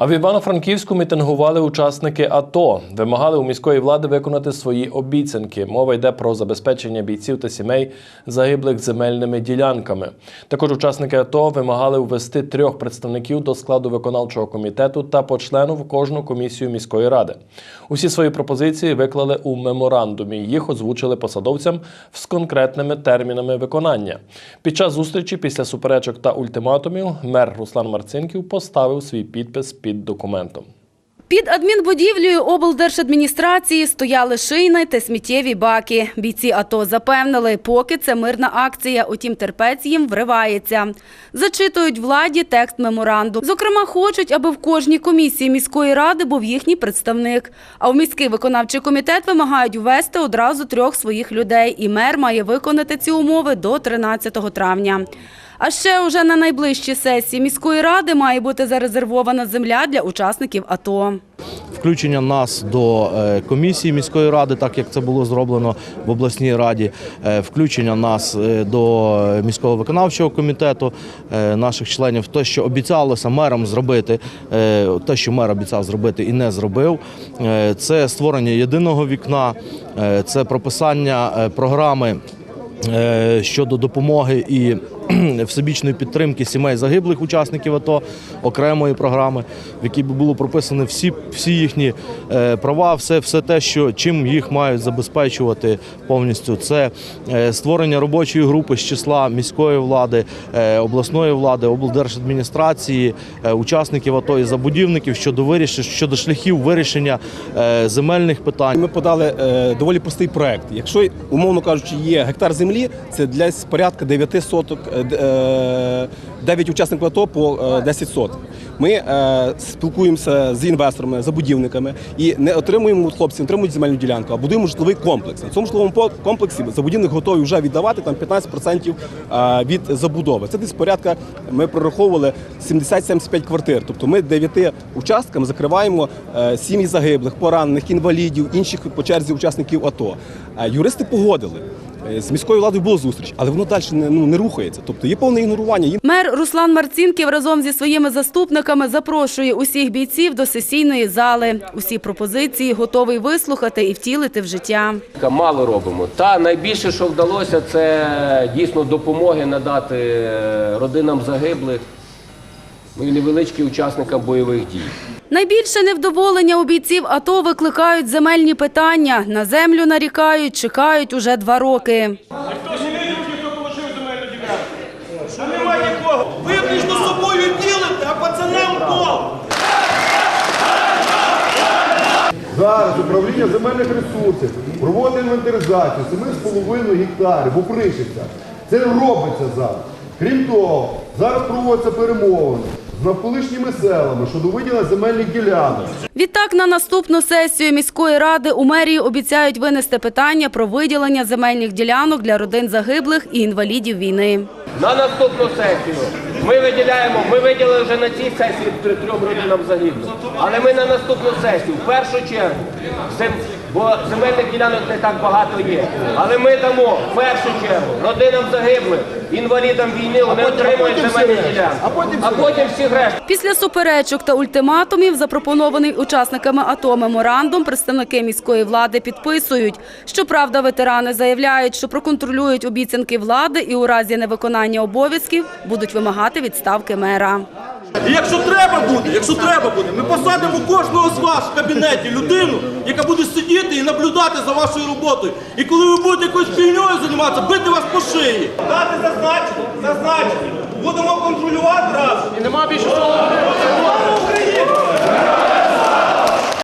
А в Івано-Франківську мітингували учасники АТО, вимагали у міської влади виконати свої обіцянки. Мова йде про забезпечення бійців та сімей загиблих земельними ділянками. Також учасники АТО вимагали ввести трьох представників до складу виконавчого комітету та по члену в кожну комісію міської ради. Усі свої пропозиції виклали у меморандумі. Їх озвучили посадовцям з конкретними термінами виконання. Під час зустрічі після суперечок та ультиматумів мер Руслан Марцинків поставив свій підпис під документом. Під адмінбудівлею облдержадміністрації стояли шийна та сміттєві баки. Бійці АТО запевнили, поки це мирна акція, утім терпець їм вривається. Зачитують владі текст меморандум. Зокрема, хочуть, аби в кожній комісії міської ради був їхній представник. А в міський виконавчий комітет вимагають ввести одразу трьох своїх людей. І мер має виконати ці умови до 13 травня. А ще уже на найближчій сесії міської ради має бути зарезервована земля для учасників АТО. Включення нас до е, комісії міської ради, так як це було зроблено в обласній раді, е, включення нас е, до міського виконавчого комітету, наших членів, те, що обіцялося мерам зробити, те, що мер обіцяв зробити і не зробив, це створення єдиного вікна, це прописання програми щодо допомоги і всебічної підтримки сімей загиблих учасників АТО, окремої програми, в якій би було прописано всі, всі їхні е, права, все, все те, що чим їх мають забезпечувати повністю. Це е, створення робочої групи з числа міської влади, е, обласної влади, облдержадміністрації, учасників АТО і забудівників щодо вирішення щодо шляхів вирішення земельних питань. Ми подали доволі простий проект. Якщо, умовно кажучи, є гектар землі, це десь порядка 9 соток, 9 учасників АТО по е, 10 соток. Ми е, спілкуємося з інвесторами, забудівниками і не отримуємо от хлопці, не отримують земельну ділянку, а будуємо житловий комплекс. На цьому житловому комплексі забудівник готовий вже віддавати там 15% е, від забудови. Це десь порядка. Ми прораховували 70-75 квартир. Тобто ми 9 участками закриваємо е, сім'ї загиблих, поранених, інвалідів, інших по черзі учасників АТО. Е, Юристи погодили. Е, З міською владою було зустріч, але воно далі не, ну, не рухається. Тобто є повне ігнорування. Мер Руслан Марцінків разом зі своїми заступниками запрошує усіх бійців до сесійної зали. Усі пропозиції готовий вислухати і втілити в життя. Мало робимо. Та найбільше, що вдалося, це дійсно допомоги надати е, родинам загиблих ну, і невеличким бойових дій. Найбільше невдоволення у бійців АТО викликають земельні питання. На землю нарікають, чекають уже два роки. Хто ж не люди, хто положив земельну ділянку? Що немає нікого? Ви між собою ділите, а пацанам пол. Зараз управління земельних ресурсів проводить інвентаризацію 7,5 гектарів у Пришівцях. Це робиться зараз. Крім того, зараз проводяться перемовини з навколишніми селами щодо виділення земельних ділянок. Відтак на наступну сесію міської ради у мерії обіцяють винести питання про виділення земельних ділянок для родин загиблих і інвалідів війни. На наступну сесію ми виділяємо, ми виділили вже на цій сесії тр- трьом родинам загиблих. Але ми на наступну сесію, в першу чергу, зем- бо земельних ділянок не так багато є. Але ми дамо в першу чергу родинам загиблих, інвалідам війни, вони отримують земельні ділянки. А потім всі решта. Після суперечок та ультиматумів, запропонований учасниками АТО меморандум, представники міської влади підписують. Щоправда, ветерани заявляють, що проконтролюють обіцянки влади і у разі невиконання обов'язків будуть вимагати відставки мера. І якщо треба буде, якщо треба буде, ми посадимо кожного з вас в кабінеті людину, яка буде сидіти і наблюдати за вашою роботою. І коли ви будете якоюсь фігньою займатися, бити вас по шиї. Дати зазначення, зазначення. Будемо контролювати раз. І нема більше